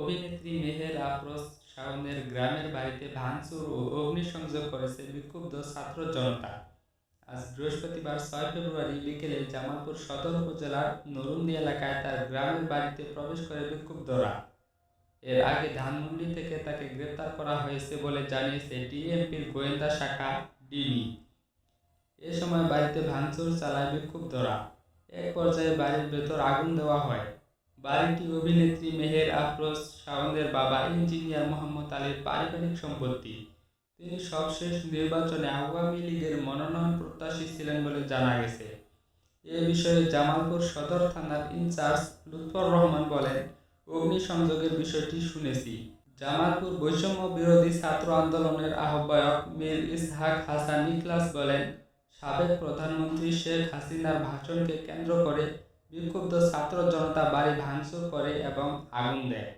অভিনেত্রী মেহের আফরোজ শাওনের গ্রামের বাড়িতে ভাঙচুর ও অগ্নিসংযোগ করেছে বিক্ষুব্ধ ছাত্র জনতা। আজ বৃহস্পতিবার ছয় ফেব্রুয়ারি বিকেলে জামালপুর সদর উপজেলার নরুন্দি এলাকায় তার গ্রামের বাড়িতে প্রবেশ করে বিক্ষুব্ধরা। এর আগে ধানমন্ডি থেকে তাকে গ্রেপ্তার করা হয়েছে বলে জানিয়েছে ডিএমপির গোয়েন্দা শাখা ডিমি এ সময় বাড়িতে ভাঙচুর চালায় বিক্ষুব্ধরা। এক পর্যায়ে বাড়ির ভেতর আগুন দেওয়া হয়। বাড়িটি অভিনেত্রী মেহের আফরোজ শাওনের বাবা ইঞ্জিনিয়ার মোহাম্মদ আলীর পারিবারিক সম্পত্তি। তিনি সবশেষ নির্বাচনে আওয়ামী লীগের মনোনয়ন প্রত্যাশী ছিলেন বলে জানা গেছে। এ বিষয়ে জামালপুর সদর থানার ইনচার্জ লুৎফর রহমান বলেন, অগ্নিসংযোগের বিষয়টি শুনেছি। জামালপুর বৈষম্য বিরোধী ছাত্র আন্দোলনের আহ্বায়ক মীর ইসহাক হাসান ইকলাস বলেন, সাবেক প্রধানমন্ত্রী শেখ হাসিনার ভাষণকে কেন্দ্র করে বিক্ষুব্ধ ছাত্র জনতা বাড়ি ভাঙচুর করে এবং আগুন দেয়।